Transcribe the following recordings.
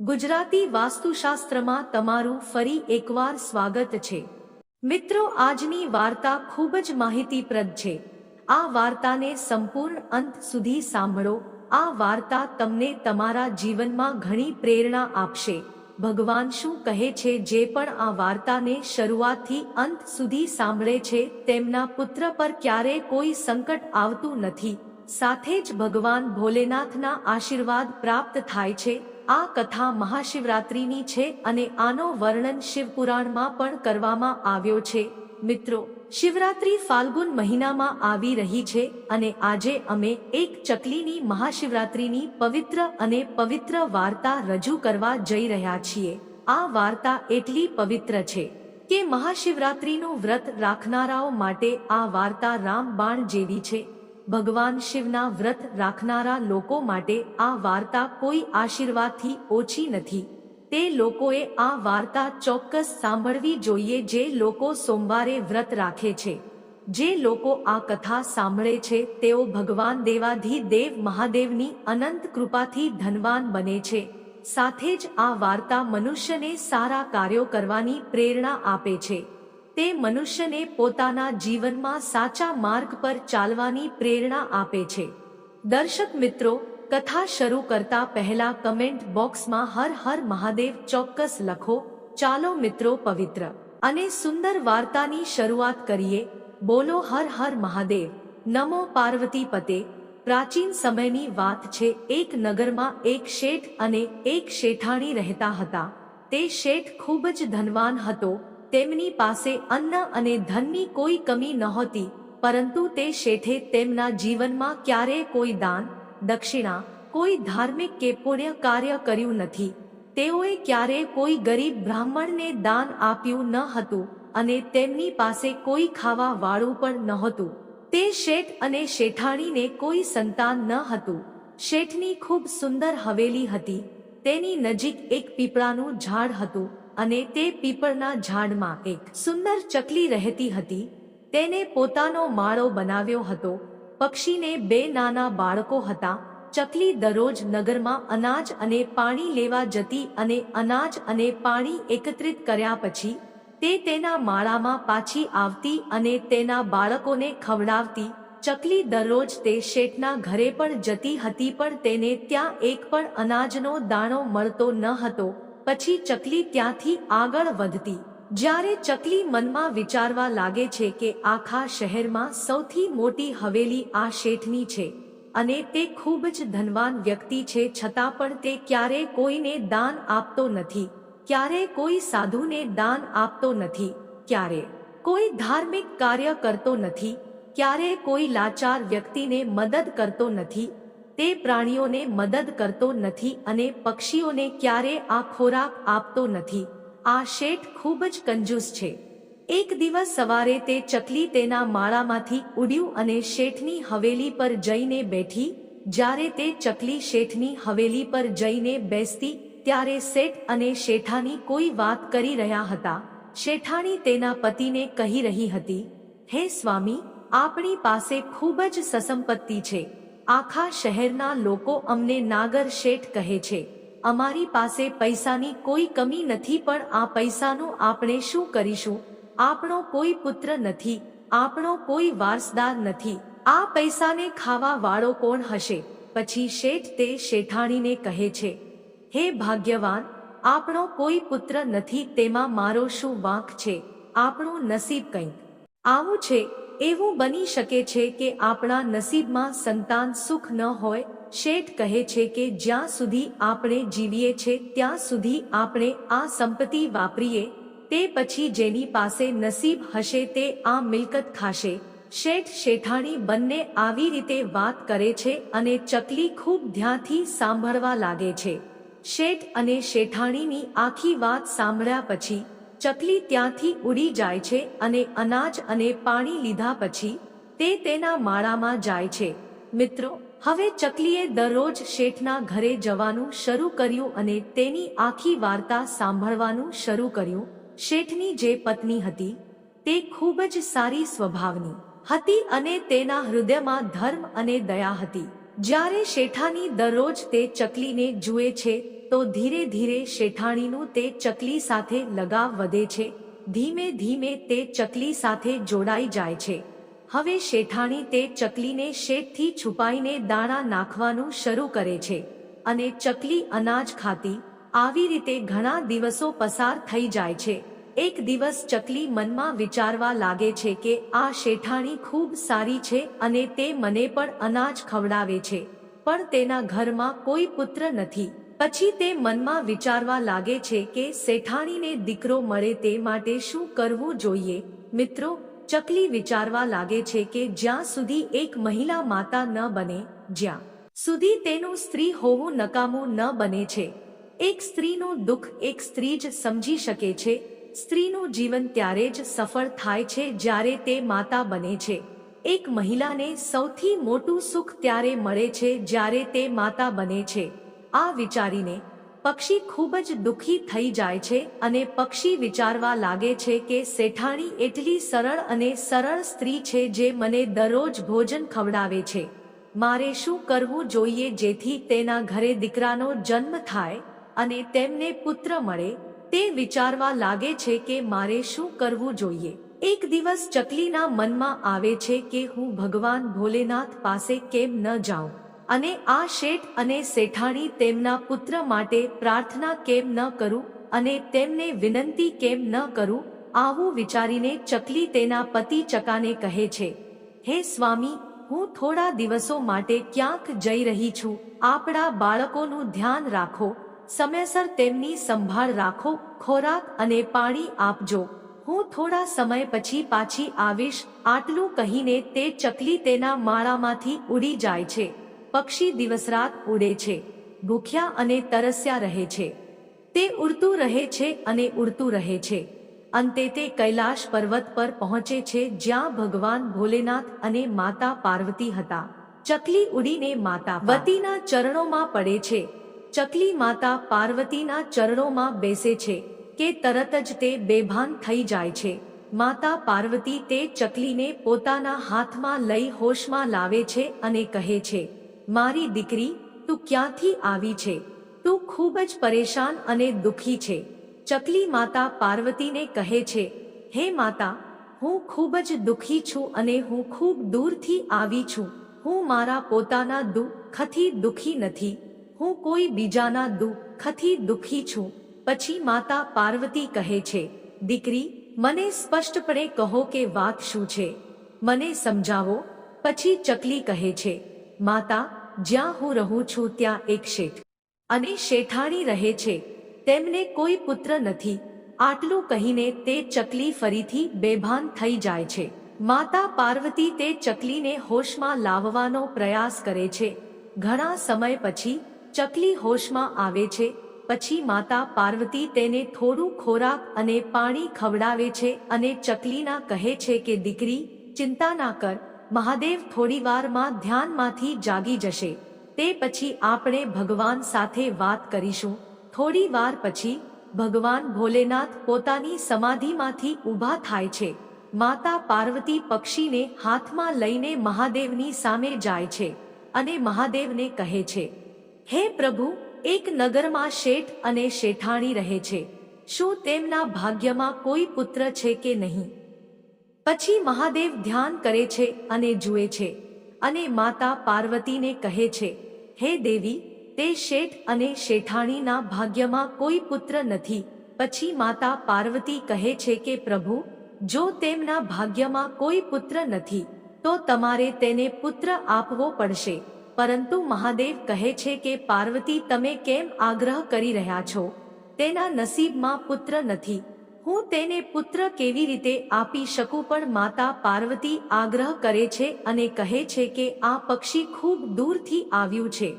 ગુજરાતી વાસ્તુશાસ્ત્રમાં તમારું ફરી એકવાર સ્વાગત છે. મિત્રો, આજની વાર્તા ખૂબ જ માહિતીપ્રદ છે. આ વાર્તાને સંપૂર્ણ અંત સુધી સાંભળો. આ વાર્તા તમને તમારા જીવનમાં ઘણી પ્રેરણા આપશે. ભગવાન શું કહે છે, જે પણ આ વાર્તાને શરૂઆતથી અંત સુધી સાંભળે છે, તેમના પુત્ર પર ક્યારે કોઈ સંકટ આવતું નથી. સાથે જ ભગવાન ભોલેનાથના આશીર્વાદ પ્રાપ્ત થાય છે. આ કથા મહાશિવરાત્રિની છે અને આનો વર્ણન શિવપુરાણમાં પણ કરવામાં આવ્યો છે. મિત્રો, શિવરાત્રી ફાલ્ગુન મહિનામાં આવી રહી છે અને આજે અમે એક ચકલીની મહાશિવરાત્રિની પવિત્ર અને પવિત્ર વાર્તા રજૂ કરવા જઈ રહ્યા છીએ. આ વાર્તા એટલી પવિત્ર છે કે મહાશિવરાત્રિનું વ્રત રાખનારાઓ માટે આ વાર્તા રામબાણ જેવી છે. ભગવાન શિવના વ્રત રાખનારા લોકો માટે આ વાર્તા કોઈ આશીર્વાદથી ઓછી નથી. તે લોકોએ આ વાર્તા ચોક્કસ સાંભળવી જોઈએ જે લોકો સોમવારે વ્રત રાખે છે. જે લોકો આ કથા સાંભળે છે, તેઓ ભગવાન દેવાધી દેવ મહાદેવની અનંત કૃપાથી ધનવાન બને છે. સાથે જ આ વાર્તા મનુષ્યને સારા કાર્યો કરવાની પ્રેરણા આપે છે. તે મનુષ્યને પોતાના જીવનમાં સાચા માર્ગ પર ચાલવાની પ્રેરણા આપે છે. દર્શક મિત્રો, કથા શરૂ કરતા પહેલા કમેન્ટ બોક્સમાં હર હર મહાદેવ ચોક્કસ લખો. ચાલો મિત્રો પવિત્ર અને સુંદર વાર્તાની શરૂઆત કરીએ. બોલો હર હર મહાદેવ. નમો પાર્વતી પતે. પ્રાચીન સમયની વાત છે, એક નગરમાં એક શેઠ અને એક શેઠાણી રહેતા હતા. તે શેઠ ખૂબ જ ધનવાન હતો. તેમની પાસે અન્ન અને ધનની કોઈ કમી નહોતી, પરંતુ તે શેઠે તેમના જીવનમાં ક્યારેય કોઈ દાન, દક્ષિણા, કોઈ ધાર્મિક કે પુણ્ય કાર્ય કર્યું નથી. તેઓએ ક્યારેય કોઈ ગરીબ બ્રાહ્મણને દાન આપ્યું ન હતું અને તેમની પાસે કોઈ ખાવા વાળું પણ નહોતું. તે શેઠ અને શેઠાણીને કોઈ સંતાન ન હતું. શેઠની ખૂબ સુંદર હવેલી હતી. તેની નજીક એક પીપળાનું ઝાડ હતું. અને તે પીપળના ઝાડમાં એક સુંદર ચકલી રહેતી હતી. તેને પોતાનો માળો બનાવ્યો હતો. પક્ષીને બે નાના બાળકો હતા. ચકલી દરરોજ નગરમાં અનાજ અને પાણી લેવા જતી અને અનાજ અને પાણી એકત્રિત કર્યા પછી તે તેના માળામાં પાછી આવતી અને તેના બાળકોને ખવડાવતી. ચકલી દરરોજ તે શેઠના ઘરે પણ જતી હતી પણ તેને ત્યાં એક પણ અનાજનો દાણો મળતો ન હતો. પછી ચકલી ત્યાંથી આગળ વધતી. જ્યારે ચકલી મનમાં વિચારવા લાગે છે કે આખા શહેરમાં સૌથી મોટી હવેલી આ શેઠની છે અને તે ખૂબ જ ધનવાન વ્યક્તિ છે છતાં પણ તે ક્યારે કોઈને દાન આપતો નથી, ક્યારે કોઈ સાધુને દાન આપતો નથી, ક્યારે કોઈ ધાર્મિક કાર્ય કરતો નથી, ક્યારે કોઈ લાચાર વ્યક્તિને મદદ કરતો નથી તે પ્રાણીઓને મદદ કરતો નથી અને પક્ષીઓને ક્યારે આ ખોરાક આપતો નથી. આ શેઠ ખૂબ જ કંજૂસ છે. એક દિવસ સવારે તે ચકલી તેના માળામાંથી ઉડ્યું અને શેઠની હવેલી પર જઈને બેઠી. જ્યારે તે ચકલી શેઠની હવેલી પર જઈને બેસતી, ત્યારે શેઠ અને શેઠાની કોઈ વાત કરી રહ્યા હતા. શેઠાણી તેના પતિને કહી રહી હતી, હે સ્વામી, આપણી પાસે ખૂબ જ સસંપત્તિ છે. આખા શહેરના લોકો અમને નાગર શેઠ કહે છે, અમારી પાસે પૈસાની કોઈ કમી નથી પણ આ પૈસાનું આપણે શું કરીશું? આપણો કોઈ પુત્ર નથી, આપણો કોઈ વારસદાર નથી, આ પૈસાને ખાવા વાળો કોણ હશે? પછી શેઠ તે શેઠાણીને કહે છે, હે ભાગ્યવાન, આપણો કોઈ પુત્ર નથી, તેમાં મારો શું વાંક છે? આપણું નસીબ કંઈક. આવું છે? એવું બની શકે છે કે આપણા નસીબમાં સંતાન સુખ ન હોય, શેઠ કહે છે કે જ્યાં સુધી આપણે જીવીએ છે, ત્યાં સુધી આપણે આ સંપત્તિ વાપરીએ, તે પછી જેની પાસે નસીબ હશે તે આ મિલકત ખાશે. શેઠ શેઠાણી બંને આવી રીતે વાત કરે છે અને ચકલી ખૂબ ધ્યાનથી સાંભળવા લાગે છે. શેઠ અને શેઠાણીની આખી વાત સાંભળ્યા પછી ચકલી ત્યાંથી ઉડી જાય છે અને અનાજ અને પાણી લીધા પછી તે તેના માળામાં જાય છે. મિત્રો, હવે ચકલીએ દરરોજ શેઠના ઘરે જવાનું શરૂ કર્યું અને તેની આખી વાર્તા સાંભળવાનું શરૂ કર્યું. શેઠની જે પત્ની હતી, તે ખૂબ જ સારી સ્વભાવની હતી અને તેના હૃદયમાં ધર્મ અને દયા હતી. જ્યારે શેઠાની દરરોજ તે ચકલીને જુએ છે તો ધીરે ધીરે શેઠાણીનું તે ચકલી સાથે લગાવ વધે છે. ધીમે ધીમે તે ચકલી સાથે જોડાઈ જાય છે. હવે શેઠાણી તે ચકલીને શેઠથી છુપાઈને દાણા નાખવાનું શરૂ કરે છે અને ચકલી અનાજ ખાતી આવી રીતે ઘણા દિવસો પસાર થઈ જાય છે. એક દિવસ ચકલી મનમાં વિચારવા લાગે છે કે આ શેઠાણી ખૂબ સારી છે અને તે મને પણ અનાજ ખવડાવે છે, પણ તેના ઘરમાં કોઈ પુત્ર નથી. પછી તે મનમાં વિચારવા લાગે છે કે શેઠાણીને દીકરો મળે તે માટે શું કરવું જોઈએ? મિત્રો, ચકલી વિચારવા લાગે છે કે જ્યાં સુધી એક મહિલા માતા ન બને, જ્યાં સુધી તેનું સ્ત્રી હોવું નકામું ન બને છે. એક સ્ત્રીનું દુઃખ એક સ્ત્રી જ સમજી શકે છે. સ્ત્રીનું જીવન ત્યારે જ સફળ થાય છે જ્યારે તે માતા બને છે. એક મહિલાને સૌથી મોટું સુખ ત્યારે મળે છે જ્યારે તે માતા બને છે. આ વિચારીને પક્ષી ખૂબ જ દુઃખી થઈ જાય છે અને પક્ષી વિચારવા લાગે છે કે શેઠાણી એટલી સરળ અને સરળ સ્ત્રી છે જે મને દરરોજ ભોજન ખવડાવે છે. મારે શું કરવું જોઈએ જેથી તેના ઘરે દીકરાનો જન્મ થાય અને તેમને પુત્ર મળે? તે વિચારવા લાગે છે કે મારે શું કરવું જોઈએ? એક દિવસ ચકલીના મનમાં આવે છે કે હું ભગવાન ભોલેનાથ પાસે કેમ ન જાઉં? અને આ શેઠ અને શેઠાણી તેમના પુત્ર માટે પ્રાર્થના કેમ ન કરું અને તેમને વિનંતી કેમ ન કરું, આવું વિચારીને ચકલી તેના પતિ ચકાને કહે છે, હે સ્વામી, હું થોડા દિવસો માટે ક્યાંક જઈ રહી છું. આપણા બાળકોનું ધ્યાન રાખો. સમયસર તેમની સંભાળ રાખો. ખોરાક અને પાણી આપજો. હું થોડા સમય પછી પાછી આવીશ. આટલું કહીને તે ચકલી તેના માળામાંથી ઉડી જાય છે. પક્ષી દિવસરાત ઉડે છે, ભૂખ્યા અને તરસ્યા રહે છે. તે ઉડતું રહે છે અને ઉડતું રહે છે. અંતે તે કૈલાશ પર્વત પર પહોંચે છે જ્યાં ભગવાન ભોલેનાથ અને માતા પાર્વતી હતા. ચકલી ઉડીને માતા વતીના ચરણોમાં પડે છે. ચકલી માતા પાર્વતીના ચરણોમાં બેસે છે કે તરત જ તે બેભાન થઈ જાય છે. માતા પાર્વતી તે ચકલીને પોતાના હાથમાં લઈ હોશમાં લાવે છે અને કહે છે મારી દીકરી, તું ક્યાંથી આવી છે? તું ખૂબ જ પરેશાન અને દુઃખી છે. ચકલી માતા પાર્વતીને કહે છે, હે માતા, હું ખૂબ જ દુઃખી છું અને હું ખૂબ દૂરથી આવી છું. હું મારા પોતાના દુઃખથી દુઃખી નથી. હું કોઈ બીજાના દુઃખથી દુઃખી છું. પછી માતા પાર્વતી કહે છે, દીકરી, મને સ્પષ્ટપણે કહો કે વાત શું છે? મને સમજાવો. પછી ચકલી કહે છે માતા, જ્યાં હું રહું છું ત્યાં એક શેઠ. અને શેઠાણી રહે છે, તેમને કોઈ પુત્ર નથી. આટલું કહીને તે ચકલી ફરીથી બેભાન થઈ જાય છે. માતા પાર્વતી તે ચકલીને હોશમાં લાવવાનો પ્રયાસ કરે છે. ઘણા સમય પછી ચકલી હોશમાં આવે છે, પછી માતા પાર્વતી તેને થોડું ખોરાક અને પાણી ખવડાવે છે અને ચકલીના કહે છે કે, દીકરી, ચિંતા ના કર મહાદેવ થોડીવારમાં ધ્યાનમાંથી જાગી જશે. તે પછી આપણે ભગવાન સાથે વાત કરીશું. થોડી વાર પછી ભગવાન ભોલેનાથ પોતાની સમાધિમાંથી ઊભા થાય છે. માતા પાર્વતી પક્ષીને હાથમાં લઈને મહાદેવની સામે જાય છે અને મહાદેવને કહે છે, હે પ્રભુ, એક નગરમાં શેઠ અને શેઠાણી રહે છે. શું તેમના ભાગ્યમાં કોઈ પુત્ર છે કે નહીં? પછી મહાદેવ ધ્યાન કરે છે અને જુએ છે અને માતા પાર્વતીને કહે છે, હે દેવી, તે શેઠ અને શેઠાણીના ભાગ્યમાં કોઈ પુત્ર નથી. પછી માતા પાર્વતી કહે છે કે, પ્રભુ, જો તેમના ભાગ્યમાં કોઈ પુત્ર નથી, તો તમારે તેને પુત્ર આપવો પડશે. પરંતુ મહાદેવ કહે છે કે, પાર્વતી, તમે કેમ આગ્રહ કરી રહ્યા છો? તેના નસીબમાં પુત્ર નથી. હું તેને પુત્ર કેવી રીતે આપી શકું પણ માતા પાર્વતી આગ્રહ કરે છે અને કહે છે કે આ પક્ષી ખૂબ દૂરથી આવ્યું છે.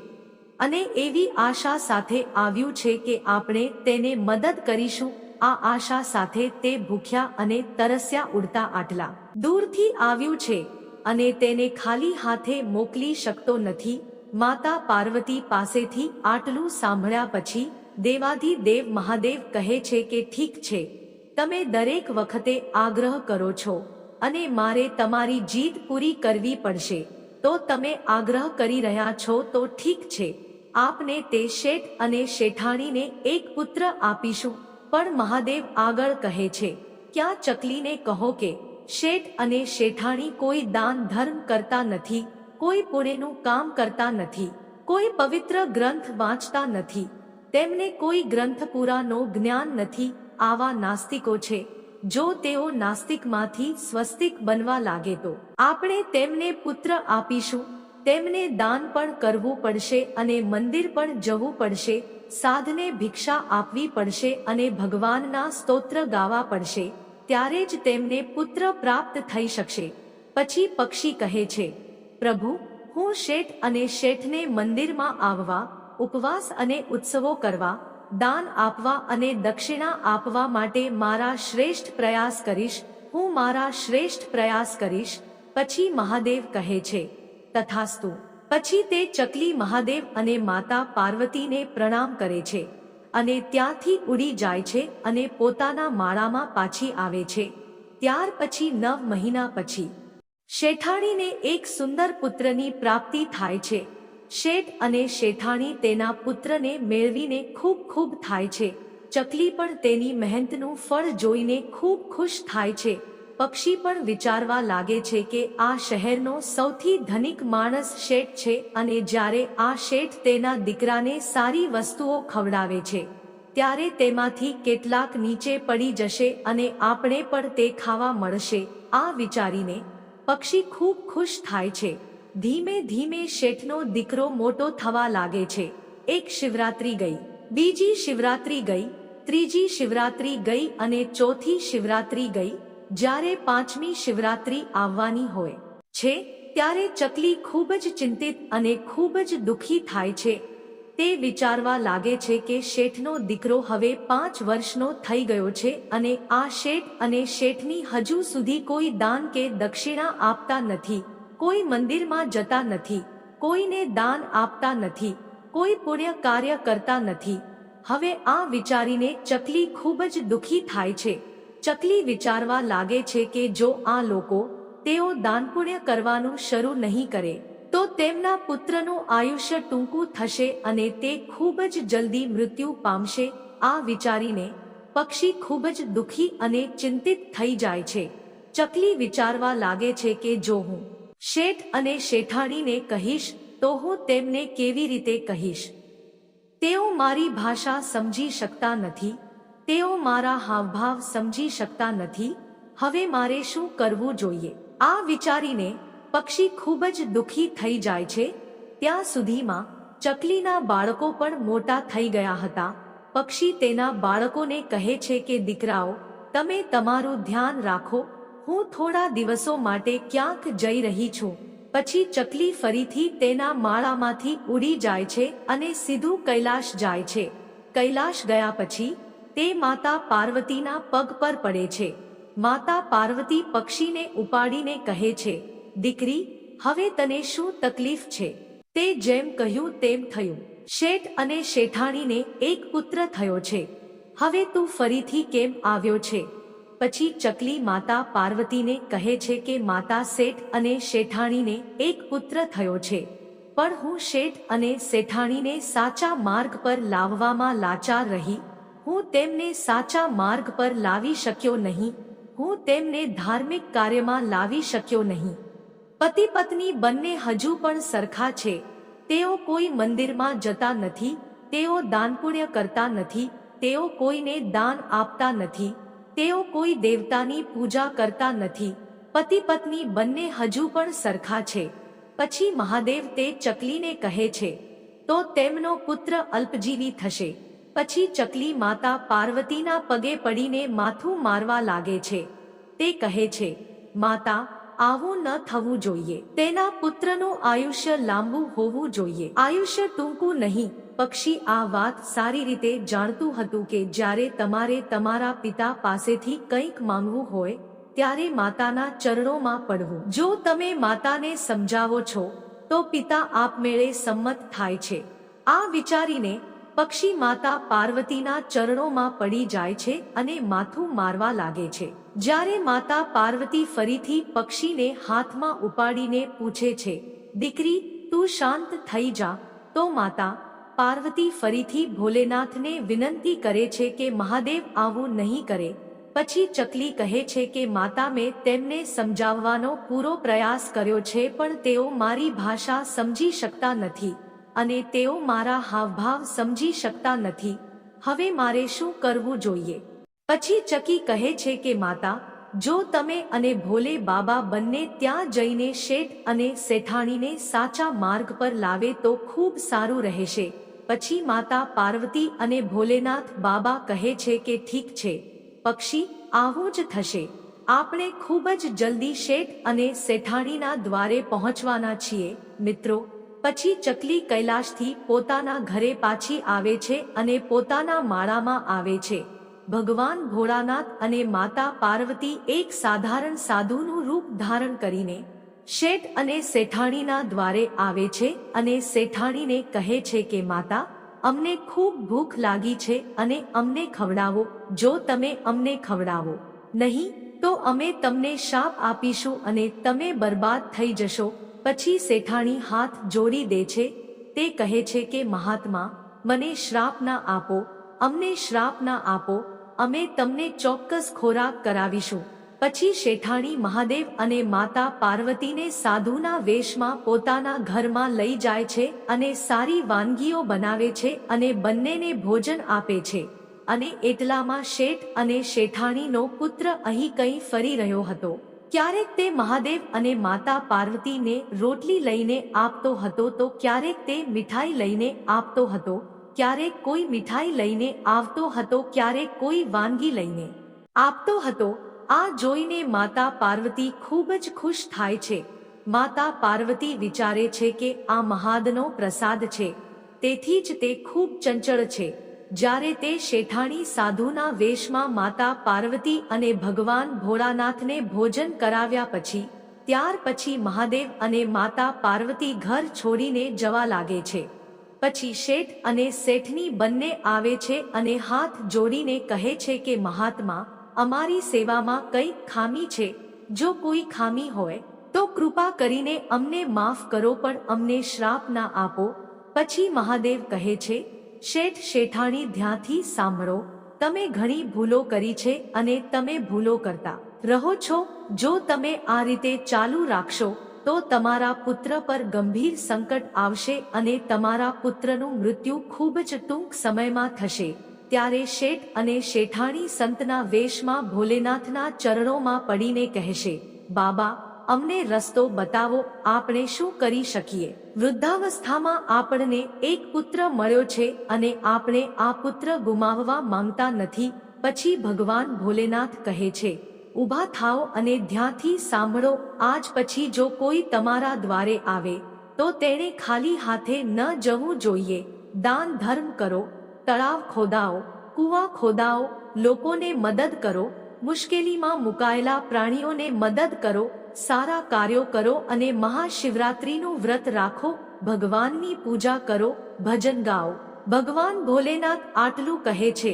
અને એવી આશા સાથે આવ્યું છે કે આપણે તેને મદદ કરીશું. આ આશા સાથે તે ભૂખ્યા અને તરસ્યા ઉડતા આટલા દૂરથી આવ્યું છે અને તેને ખાલી હાથે મોકલી શકતો નથી. માતા પાર્વતી પાસેથી આટલું સાંભળ્યા પછી દેવાધી દેવ મહાદેવ કહે છે કે ઠીક છે. તમે દરેક વખતે આગ્રહ કરો છો અને મારે તમારી જીત પૂરી કરવી પડશે. તો તમે આગ્રહ કરી રહ્યા છો તો ઠીક છે. આપને તે શેઠ અને શેઠાણીને એક પુત્ર આપીશું. પણ મહાદેવ આગળ કહે છે, ક્યાં ચકલીને કહો કે, શેઠ અને શેઠાણી કોઈ દાન ધર્મ કરતા નથી, કોઈ પુણ્યનું કામ કરતા નથી, કોઈ પવિત્ર ગ્રંથ વાંચતા નથી, તેમને કોઈ ગ્રંથ પુરાનો જ્ઞાન નથી આવા નાસ્તિકો છે. જો તેઓ નાસ્તિકમાંથી સ્વસ્તિક બનવા લાગે તો આપણે તેમને પુત્ર આપીશું. તેમને દાન પણ કરવું પડશે અને મંદિર પણ જવું પડશે. સાધને ભિક્ષા આપવી પડશે અને ભગવાનના સ્તોત્ર ગાવા પડશે. ત્યારે જ તેમને પુત્ર પ્રાપ્ત થઈ શકશે. પછી પક્ષી કહે છે, પ્રભુ, હું શેઠ અને શેઠને મંદિરમાં આવવા, ઉપવાસ અને ઉત્સવો કરવા દાન આપવા અને દક્ષિણા આપવા માટે મારા શ્રેષ્ઠ પ્રયાસ કરીશ, હું મારા શ્રેષ્ઠ પ્રયાસ કરીશ, પછી મહાદેવ કહે છે, તથાસ્તુ. પછી તે ચકલી મહાદેવ અને માતા પાર્વતીને પ્રણામ કરે છે અને ત્યાંથી ઉડી જાય છે અને પોતાના માળામાં પાછી આવે છે. ત્યાર પછી નવ મહિના પછી શેઠાણીને એક સુંદર પુત્રની પ્રાપ્તિ થાય છે. શેઠ અને શેઠાણી તેના પુત્રને મેળવીને ખૂબ ખૂબ થાય છે. ચકલી પણ તેની મહેનતનું ફળ જોઈને ખૂબ ખુશ થાય છે. પક્ષી પણ વિચારવા લાગે છે કે આ શહેરનો સૌથી ધનિક માણસ શેઠ છે અને જ્યારે આ શેઠ તેના દીકરાને સારી વસ્તુઓ ખવડાવે છે, ત્યારે તેમાંથી કેટલાક નીચે પડી જશે અને આપણે પણ તે ખાવા મળશે, આ વિચારીને પક્ષી ખૂબ ખુશ થાય છે. ધીમે ધીમે શેઠનો દીકરો મોટો થવા લાગે છે. એક શિવરાત્રી ગઈ, બીજી શિવરાત્રી ગઈ, ત્રીજી શિવરાત્રી ગઈ અને ચોથી શિવરાત્રી ગઈ, જ્યારે પાંચમી શિવરાત્રી આવવાની હોય. છે, ત્યારે ચકલી ખૂબ જ ચિંતિત અને ખૂબ જ દુઃખી થાય છે. તે વિચારવા લાગે છે કે શેઠનો દીકરો હવે પાંચ વર્ષનો થઈ ગયો છે અને આ શેઠ અને શેઠની હજુ સુધી કોઈ દાન કે દક્ષિણા આપતા નથી. કોઈ મંદિરમાં જતા નથી, કોઈને દાન આપતા નથી, કોઈ પુણ્ય કાર્ય કરતા નથી. હવે આ વિચારીને ચકલી ખૂબ જ દુઃખી થાય છે. ચકલી વિચારવા લાગે છે કે જો આ લોકો તેઓ દાન પુણ્ય કરવાનું શરૂ નહીં કરે, તો તેમના પુત્રનું આયુષ્ય ટૂંકું થશે અને તે ખૂબ જ જલ્દી મૃત્યુ પામશે. આ વિચારીને પક્ષી ખૂબ જ દુઃખી અને ચિંતિત થઈ જાય છે. ચકલી વિચારવા લાગે છે કે જો હું શેઠ અને શેઠાણીને કહીશ, તો હું તેમને કેવી રીતે કહીશ? તેઓ મારી ભાષા સમજી શકતા નથી, તેઓ મારા હાવભાવ સમજી શકતા નથી, હવે મારે શું કરવું જોઈએ? આ વિચારીને પક્ષી ખૂબ જ દુઃખી થઈ જાય છે. ત્યાં સુધીમાં ચકલીના બાળકો પણ મોટા થઈ ગયા હતા. પક્ષી તેના બાળકોને કહે છે કે, દીકરાઓ, તમે તમારું ધ્યાન રાખો હું થોડા દિવસો માટે ક્યાંક જઈ રહી છું. પછી ચકલી ફરીથી તેના માળામાંથી ઉડી જાય છે અને સીધું કૈલાશ જાય છે. કૈલાશ ગયા પછી તે માતા પાર્વતીના પગ પર પડે છે. માતા પાર્વતી પક્ષીને ઉપાડીને કહે છે, દીકરી, હવે તને શું તકલીફ છે? તે જેમ કહ્યું તેમ થયું. શેઠ અને શેઠાણીને એક પુત્ર થયો છે. હવે તું ફરીથી કેમ આવ્યો છે? પછી ચકલી માતા પાર્વતીને કહે છે કે માતા શેઠ અને શેઠાણીને એક પુત્ર થયો છે. પણ હું શેઠ અને શેઠાણીને સાચા માર્ગ પર લાવવામાં લાચાર રહી. હું તેમને સાચા માર્ગ પર લાવી શક્યો નહીં. હું તેમને ધાર્મિક કાર્યમાં લાવી શક્યો નહીં. પતિ પત્ની બંને હજુ પણ સરખા છે. તેઓ કોઈ મંદિરમાં જતા નથી. તેઓ દાનપુણ્ય કરતા નથી. તેઓ કોઈને દાન આપતા નથી. તેઓ કોઈ દેવતાની પૂજા કરતા નથી. પતિ પત્ની બંને હજુ પણ સરખા છે. પછી મહાદેવ તે ચકલીને કહે છે, તો તેમનો પુત્ર અલ્પજીવી થશે. પછી ચકલી માતા પાર્વતીના પગે પડીને માથું મારવા લાગે છે. તે કહે છે, માતા આવું ન થવું જોઈએ. તેના પુત્રનું આયુષ્ય લાંબુ હોવું જોઈએ. આયુષ્ય ટૂંકું નહીં. પક્ષી આ વાત સારી રીતે જાણતું હતું કે જ્યારે તમારે તમારા પિતા પાસેથી કંઈક માંગવું હોય, ત્યારે માતાના ચરણોમાં પડવું. જો તમે માતાને સમજાવો છો, તો પિતા આપમેળે સંમત થાય છે. આ વિચારીને પક્ષી માતા પાર્વતીના ચરણોમાં પડી જાય છે અને માથું મારવા લાગે છે. જ્યારે માતા પાર્વતી ફરીથી પક્ષીને હાથમાં ઉપાડીને પૂછે છે, દીકરી, તું શાંત થઈ જા. તો માતા પાર્વતી ફરીથી ભોલેનાથને વિનંતી કરે છે કે મહાદેવ આવું નહીં કરે. પછી ચકલી કહે છે કે, માતા, મેં તેમને સમજાવવાનો પૂરો પ્રયાસ કર્યો છે, પણ તેઓ મારી ભાષા સમજી શકતા નથી અને તેઓ મારા હાવભાવ સમજી શકતા નથી. હવે મારે શું કરવું જોઈએ? પછી ચકી કહે છે કે, માતા, જો તમે અને ભોલે બાબા બંને ત્યાં જઈને શેઠ અને શેઠાણીને સાચા માર્ગ પર લાવે તો ખૂબ સારું રહેશે. પછી માતા પાર્વતી અને ભોલેનાથ બાબા કહે છે કે, ઠીક છે, પક્ષી, આવું જ થશે. આપણે ખૂબ જ જલ્દી શેઠ અને શેઠાણીના દ્વારે પહોંચવાના છીએ, મિત્રો. પછી ચકલી કૈલાશથી પોતાના ઘરે પાછી આવે છે અને પોતાના માળામાં આવે છે. ભગવાન ભોળાનાથ અને માતા પાર્વતી એક સાધારણ સાધુનું રૂપ ધારણ કરીને શેઠ અને શેઠાણીના દ્વારે આવે છે અને શેઠાણીને કહે છે કે, માતા, અમને ખૂબ ભૂખ લાગી છે અને અમને ખવડાવો. જો તમે અમને ખવડાવો નહીં, તો અમે તમને શાપ આપીશું અને તમે બરબાદ થઈ જશો પછી શેઠાણી હાથ જોડી દે છે. તે કહે છે કે, મહાત્મા, મને શ્રાપ ના આપો. અમને શ્રાપ ના આપો. અમે તમને ચોક્કસ ખોરાક કરાવીશું. પછી શેઠાણી મહાદેવ અને માતા પાર્વતીને સાધુના વેશમાં પોતાના ઘરમાં લઈ જાય છે અને સારી વાનગીઓ બનાવે છે અને બંનેને ભોજન આપે છે. અને એટલામાં શેઠ અને શેઠાણીનો પુત્ર અહીં કંઈ ફરી રહ્યો હતો. ક્યારેક તે મહાદેવ અને માતા પાર્વતીને રોટલી લઈને આપતો હતો તો ક્યારેક તે મીઠાઈ લઈને આપતો હતો. ક્યારેક કોઈ મીઠાઈ લઈને આવતો હતો ક્યારેક કોઈ વાનગી લઈને આપતો હતો. આ જોઈને માતા પાર્વતી ખૂબ જ ખુશ થાય છે. માતા પાર્વતી વિચારે છે કે આ મહાદનો પ્રસાદ છે. તેથી જ તે ખૂબ ચંચળ છે. જ્યારે તે શેઠાણી સાધુના વેશમાં માતા પાર્વતી અને ભગવાન ભોળાનાથને ભોજન કરાવ્યા પછી, ત્યાર પછી મહાદેવ અને માતા પાર્વતી ઘર છોડીને જવા લાગે છે. પછી શેઠ અને શેઠની બંને આવે છે અને હાથ જોડીને કહે છે કે, મહાત્મા, અમારી સેવામાં કઈ ખામી છે? જો કોઈ ખામી હોય, તો કૃપા કરીને અમને માફ કરો, પણ અમને શ્રાપ ના આપો. પછી મહાદેવ કહે છે, શેઠ શેઠાણી ધ્યાંથી સાંભળો. તમે ઘણી ભૂલો કરી છે અને તમે ભૂલો કરતા રહો છો. જો તમે આ રીતે ચાલુ રાખશો તો તમારા પુત્ર પર ગંભીર સંકટ આવશે અને તમારા પુત્રનું મૃત્યુ ખૂબ જ ટૂંક સમયમાં થશે. ત્યારે શેઠ અને શેઠાણી સંતના વેશમાં ભોલેનાથના ચરણોમાં પડીને કહેશે, બાબા, અમને રસ્તો બતાવો, આપણે શું કરી શકીએ? વૃદ્ધાવસ્થામાં આપણને એક પુત્ર મળ્યો છે અને આપણે આ પુત્ર ગુમાવવા માંગતા નથી. પછી ભગવાન ભોલેનાથ કહે છે ઊભા થાઓ અને ધ્યાનથી સાંભળો, આજ પછી જો કોઈ તમારા દ્વારે આવે, તો તેણે ખાલી હાથે ન જવું જોઈએ. દાન ધર્મ કરો, તળાવ ખોદાઓ, કૂવા ખોદાઓ, લોકોને મદદ કરો, મુશ્કેલીમાં મુકાયેલા પ્રાણીઓને મદદ કરો, સારા કાર્યો કરો અને મહાશિવરાત્રીનું વ્રત રાખો, ભગવાનની પૂજા કરો, ભજન ગાઓ. ભગવાન ભોલેનાથ આટલું કહે છે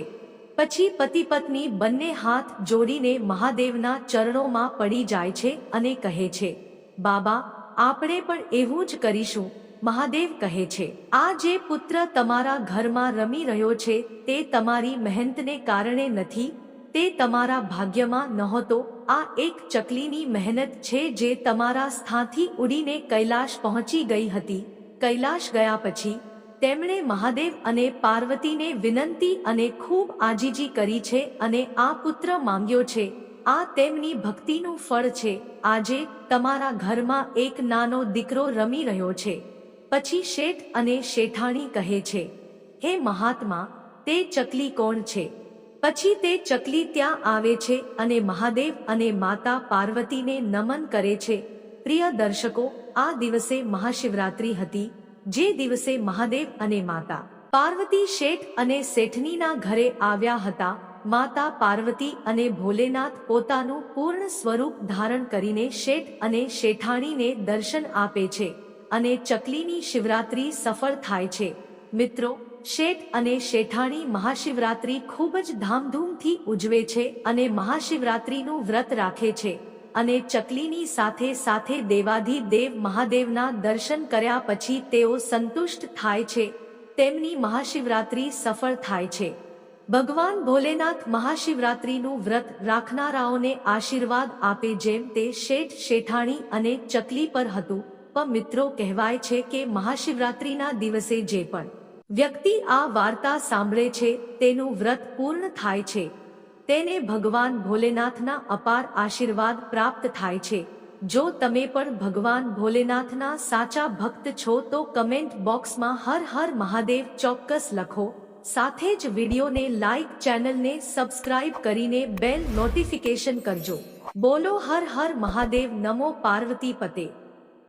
પછી પતિ પત્ની બંને હાથ જોડીને મહાદેવના ચરણોમાં પડી જાય છે અને કહે છે, બાબા, આપણે પણ એવું જ કરીશું. મહાદેવ કહે છે, આ જે પુત્ર તમારા ઘરમાં રમી રહ્યો છે તે તમારી મહેનતને કારણે નથી, તે તમારા ભાગ્યમાં નહોતો, આ એક ચકલીની મહેનત છે જે તમારા સ્થાથી ઉડીને કૈલાશ પહોંચી ગઈ હતી. કૈલાશ ગયા પછી તેમણે મહાદેવ અને પાર્વતીને વિનંતી અને ખૂબ આજીજી કરી છે અને આ પુત્ર માંગ્યો છે. આ તેમની ભક્તિનું ફળ છે. આજે તમારા ઘરમાં એક નાનો દીકરો રમી રહ્યો છે. પછી શેઠ અને શેઠાણી કહે છે, હે મહાત્મા, તે ચકલી કોણ છે? પછી તે ચકલી ત્યાં આવે છે અને મહાદેવ અને માતા પાર્વતીને નમન કરે છે. પ્રિય દર્શકો, આ દિવસે મહાશિવરાત્રી હતી. જે દિવસે મહાદેવ અને માતા પાર્વતી, શેઠ અને શેઠનીના ઘરે આવ્યા હતા, માતા પાર્વતી અને ભોલેનાથ પોતાનું પૂર્ણ સ્વરૂપ ધારણ કરીને શેઠ અને શેઠાણીને દર્શન આપે છે અને ચકલીની શિવરાત્રી સફળ થાય છે. મિત્રો, શેઠ અને શેઠાણી મહાશિવરાત્રી ખૂબ જ ધામધૂમથી ઉજવે છે અને મહાશિવરાત્રીનું વ્રત રાખે છે. અને ચકલીની સાથે સાથે દેવાધી દેવ મહાદેવના દર્શન કર્યા પછી તેઓ સંતુષ્ટ થાય છે. તેમની મહાશિવરાત્રિ સફળ થાય છે. ભગવાન ભોલેનાથ મહાશિવરાત્રિનું વ્રત રાખનારાઓને આશીર્વાદ આપે જેમ તે શેઠ શેઠાણી અને ચકલી પર હતું. પણ મિત્રો કહેવાય છે કે મહાશિવરાત્રિના દિવસે જે પણ વ્યક્તિ આ વાર્તા સાંભળે છે તેનું વ્રત પૂર્ણ થાય છે. તેને ભગવાન ભોલેનાથના અપાર આશીર્વાદ પ્રાપ્ત થાય છે. જો તમે પણ ભગવાન ભોલેનાથના સાચા ભક્ત છો તો કમેન્ટ બોક્સમાં હર હર મહાદેવ ચોક્કસ લખો. સાથે જ વિડીયોને લાઇક ચેનલને સબસ્ક્રાઇબ કરીને બેલ નોટિફિકેશન કરજો. બોલો હર હર મહાદેવ, નમો પાર્વતી પતે.